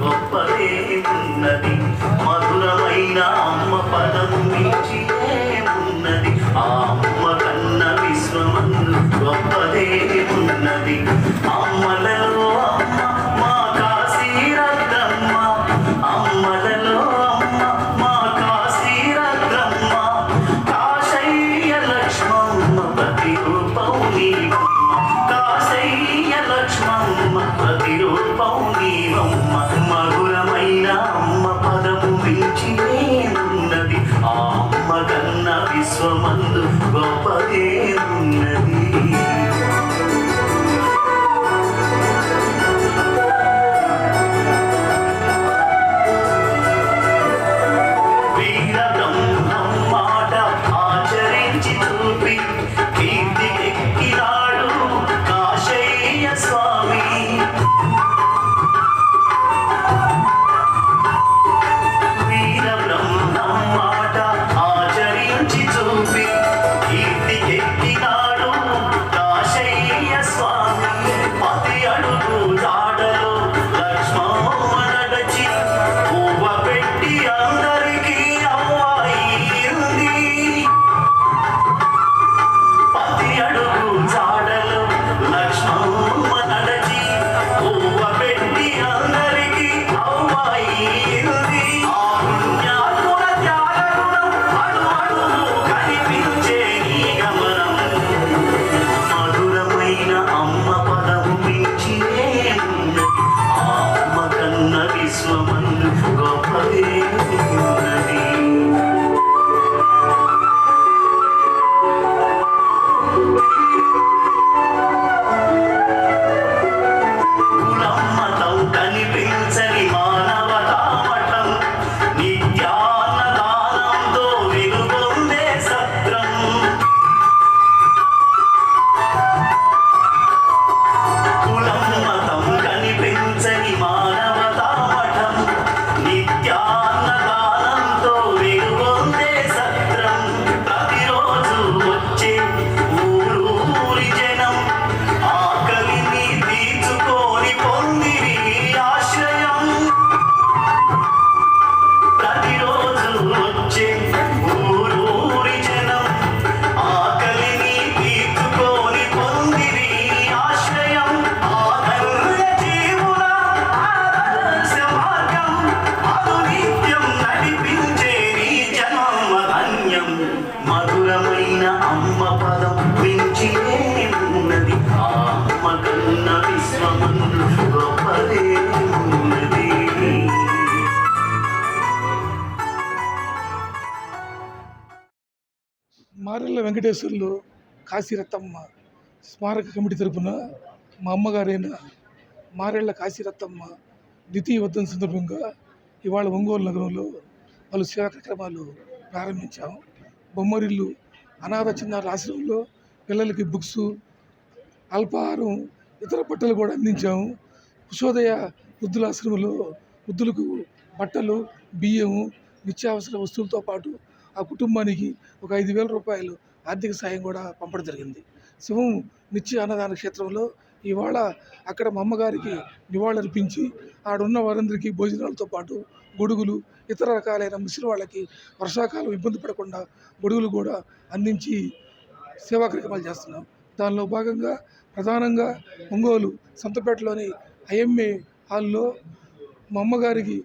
గొప్పదే ఉన్నది మధురమైన అమ్మ పదము మించి ఉన్నది ఆ వెంకటేశ్వర్లు కాశీరత్తమ్మ స్మారక కమిటీ తరపున మా అమ్మగారైన మారేళ్ళ కాశీరత్తమ్మ ద్వితీయ వర్ధన సందర్భంగా ఇవాళ ఒంగోలు నగరంలో పలు సేవా కార్యక్రమాలు ప్రారంభించాము. బొమ్మరిల్లు అనాథ చిన్నారుల ఆశ్రమంలో పిల్లలకి బుక్స్ అల్పాహారం ఇతర బట్టలు కూడా అందించాము. కుశోదయ వృద్ధుల ఆశ్రమంలో వృద్ధులకు బట్టలు బియ్యము నిత్యావసర వస్తువులతో పాటు ఆ కుటుంబానికి ఒక ఐదు వేల రూపాయలు ఆర్థిక సాయం కూడా పంపడం జరిగింది. శివం నిత్య అన్నదాన క్షేత్రంలో ఇవాళ అక్కడ మా అమ్మగారికి నివాళులర్పించి ఆడున్న వారందరికీ భోజనాలతో పాటు గొడుగులు ఇతర రకాలైన ముసలి వాళ్ళకి వర్షాకాలం ఇబ్బంది పడకుండా గొడుగులు కూడా అందించి సేవా కార్యక్రమాలు చేస్తున్నాం. దానిలో భాగంగా ప్రధానంగా ఒంగోలు సంతపేటలోని ఐఎంఏ హాల్లో మా అమ్మగారికి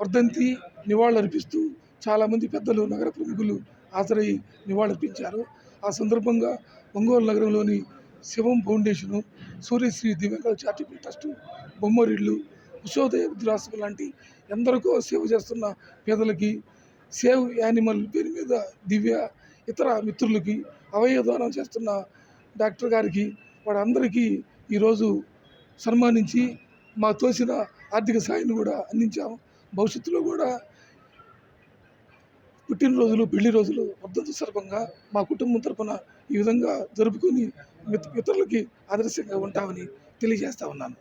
వర్ధంతి నివాళులర్పిస్తూ చాలామంది పెద్దలు నగర ప్రముఖులు హాజరై నివాళులర్పించారు ఆ సందర్భంగా ఒంగోలు నగరంలోని శివం ఫౌండేషను సూర్యశ్రీ దివ్యాంగ చారిటబుల్ ట్రస్ట్ బొమ్మరిళ్ళు ఉషోదయ వృద్ధాశ్రమం లాంటి ఎందరికో సేవ చేస్తున్న పేదలకి సేవ్ యానిమల్ పేరు మీద దివ్య ఇతర మిత్రులకి అవయవదానం చేస్తున్న డాక్టర్ గారికి వాడందరికీ ఈరోజు సన్మానించి మా తోసిన ఆర్థిక సాయాన్ని కూడా అందించాము భవిష్యత్తులో కూడా పుట్టినరోజులు పెళ్ళి రోజులు వర్ధంతి సందర్భంగా మా కుటుంబం తరపున ఈ విధంగా జరుపుకొని మిత్- ఇతరులకి ఆదర్శంగా ఉంటామని తెలియజేస్తా ఉన్నాను.